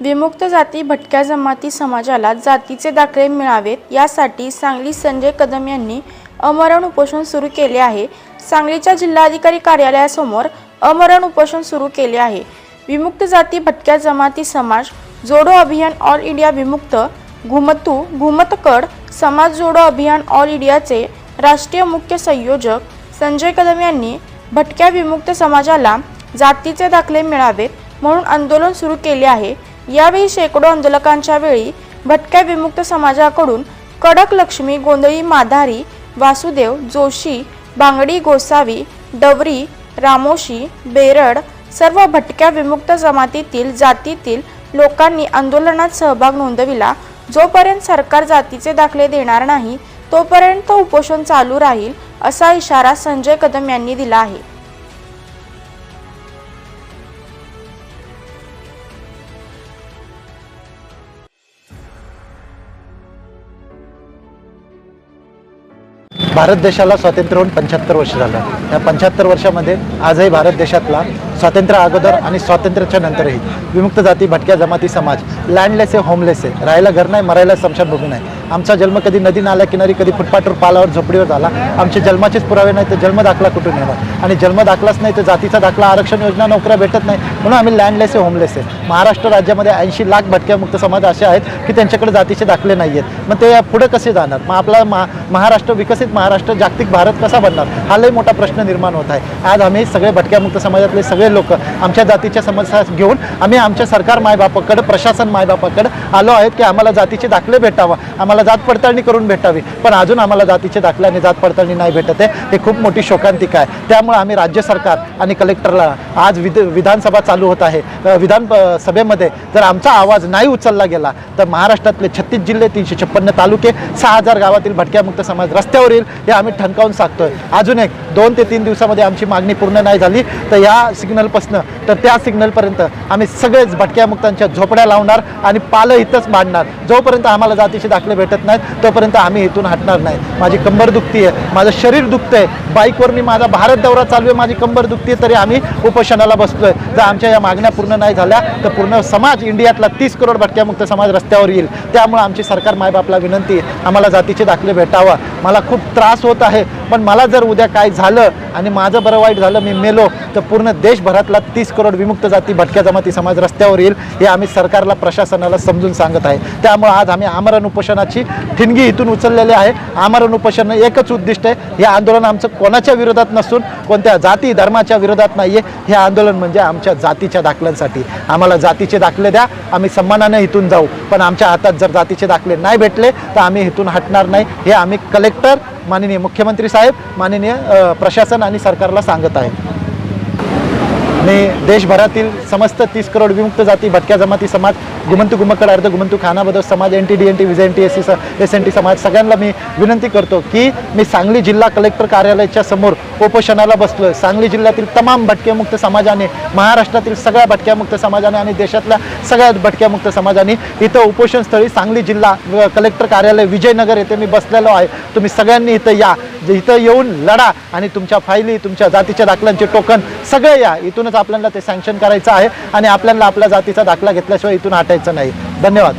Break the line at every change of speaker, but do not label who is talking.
विमुक्त जाती भटक्या जमाती समाजाला जातीचे दाखले मिळावेत यासाठी सांगली संजय कदम यांनी अमरण उपोषण सुरू केले आहे. सांगलीच्या जिल्हाधिकारी कार्यालयासमोर अमरण उपोषण सुरू केले आहे. विमुक्त जाती भटक्या जमाती समाज जोडो अभियान ऑल इंडिया विमुक्त घुमतू घुमतकड समाज जोडो अभियान ऑल इंडियाचे राष्ट्रीय मुख्य संयोजक संजय कदम यांनी भटक्या विमुक्त समाजाला जातीचे दाखले मिळावेत म्हणून आंदोलन सुरू केले आहे. यावेळी शेकडो आंदोलकांच्या वेळी भटक्या विमुक्त समाजाकडून कडक लक्ष्मी गोंधळी माधारी वासुदेव जोशी बांगडी गोसावी डवरी रामोशी बेरड सर्व भटक्या विमुक्त जमातीतील जातीतील लोकांनी आंदोलनात सहभाग नोंदविला. जोपर्यंत सरकार जातीचे दाखले देणार नाही तोपर्यंत उपोषण चालू राहील असा इशारा संजय कदम यांनी दिला आहे.
भारत देशाला स्वातंत्र्य होऊन पंच्याहत्तर वर्ष झालं. या पंच्याहत्तर वर्षामध्ये आजही भारत देशातला स्वातंत्र्य अगोदर आणि स्वातंत्र्याच्या नंतरही. विमुक्त जाती भटक्या जमाती समाज. लँडलेस आहे होमलेस आहे. राहायला घर नाही मरायला स्मशानभूमी नाही आमचा जन्म कधी नदी नाल्या किनारी कधी फुटपाटवर पालावर झोपडीवर झाला. आमचे जन्माचेच पुरावे नाही तर जन्म दाखला कुठून येणार? आणि जन्म दाखलाच नाही तर जातीचा दाखला आरक्षण योजना नोकऱ्या भेटत नाही. म्हणून आम्ही लँडलेस आहे होमलेस आहे. महाराष्ट्र राज्यामध्ये ऐंशी लाख भटक्यामुक्त समाज असे आहेत की त्यांच्याकडे जातीचे दाखले नाही आहेत. मग ते पुढे कसे जाणार? मग आपला महा महाराष्ट्र विकसित महाराष्ट्र जागतिक भारत कसा बनणार? हा लई मोठा प्रश्न निर्माण होत आहे. आज आम्ही सगळे भटक्यामुक्त समाजातले सगळे लोक. आमच्या जातीच्या समस्या घेऊन आम्ही आमच्या सरकार मायबापाकडं प्रशासन मायबापाकडं आलो आहेत की आम्हाला जातीचे दाखले भेटावा. आम्हाला जात पडताळणी करून भेटावी. पण अजून आम्हाला जातीचे दाखले आणि जात पडताळणी नाही भेटत आहे. हे खूप मोठी शोकांतिका आहे. त्यामुळे आम्ही राज्य सरकार आणि कलेक्टरला आज विध विधानसभा चालू होत आहे. विधान सभेमध्ये जर आमचा आवाज नाही उचलला गेला तर महाराष्ट्रातले छत्तीस जिल्हे तीनशे छप्पन्न तालुके सहा हजार गावातील भटक्यामुक्त समाज रस्त्यावर येईल हे आम्ही ठणकावून सांगतोय. अजून एक दोन ते तीन दिवसामध्ये आमची मागणी पूर्ण नाही झाली तर या सिग्नल सिग्नलपासनं तर त्या सिग्नलपर्यंत आम्ही सगळेच भटक्यामुक्तांच्या झोपड्या लावणार आणि पालं इथंच मांडणार. जोपर्यंत आम्हाला जातीचे दाखले भेटत नाहीत तोपर्यंत आम्ही इथून हटणार नाही. माझी कंबर दुखती आहे माझं शरीर दुखतं आहे बाईकवर मी माझा भारत दौरा चालू आहे माझी कंबर दुखती आहे तरी आम्ही उपोषणाला बसतोय. जर आमच्या या मागण्या पूर्ण नाही झाल्या तर पूर्ण समाज इंडियातला तीस करोड भटक्यामुक्त समाज रस्त्यावर येईल. त्यामुळे आमची सरकार मायबापला विनंती आहे आम्हाला जातीचे दाखले भेटावा. मला खूप त्रास होत आहे पण मला जर उद्या काय झालं आणि माझं बरं वाईट झालं मी मेलो तर पूर्ण देशभरातला तीस करोड विमुक्त जाती भटक्या जमाती समाज रस्त्यावर येईल हे आम्ही सरकारला प्रशासनाला समजून सांगत आहे. त्यामुळे आज आम्ही आमरण उपोषणाची ठिणगी इथून उचललेली आहे. आमरण उपोषण एकच उद्दिष्ट आहे. हे आंदोलन आमचं कोणाच्या विरोधात नसून कोणत्या जाती धर्माच्या विरोधात नाही आहे हे आंदोलन म्हणजे आमच्या जातीच्या दाखल्यांसाठी. आम्हाला जातीचे दाखले द्या आम्ही सन्मानाने इथून जाऊ. पण आमच्या हातात जर जातीचे दाखले नाही भेटले तर आम्ही इथून हटणार नाही. हे आम्ही कलेक्टर माननीय मुख्यमंत्री साहेब माननीय प्रशासन आणि सरकारला सांगत आहे. आणि देशभरातील समस्त तीस करोड विमुक्त जाती भटक्या जमाती समाज गुमंतू गुमकड अर्ध गुमंतू खानाबदोस समाज N T D N T विजय N T S C S N T समाज सगळ्यांना मी विनंती करतो की मी सांगली जिल्हा कलेक्टर कार्यालयाच्या समोर उपोषणाला बसलो सांगली जिल्ह्यातील तमाम भटक्यामुक्त समाजाने महाराष्ट्रातील सगळ्या भटक्यामुक्त समाजाने आणि देशातल्या सगळ्या भटक्यामुक्त समाजाने इथं उपोषणस्थळी सांगली जिल्हा कलेक्टर कार्यालय विजयनगर येथे मी बसलेलो आहे. तुम्ही सगळ्यांनी इथं या. इथं येऊन लढा आणि तुमच्या फायली तुमच्या जातीच्या दाखल्यांचे टोकन सगळे या. इथूनच आपल्याला ते सँक्शन करायचं आहे आणि आपल्याला आपल्या जातीचा दाखला घेतल्याशिवाय इथून हटायचं नाही. धन्यवाद.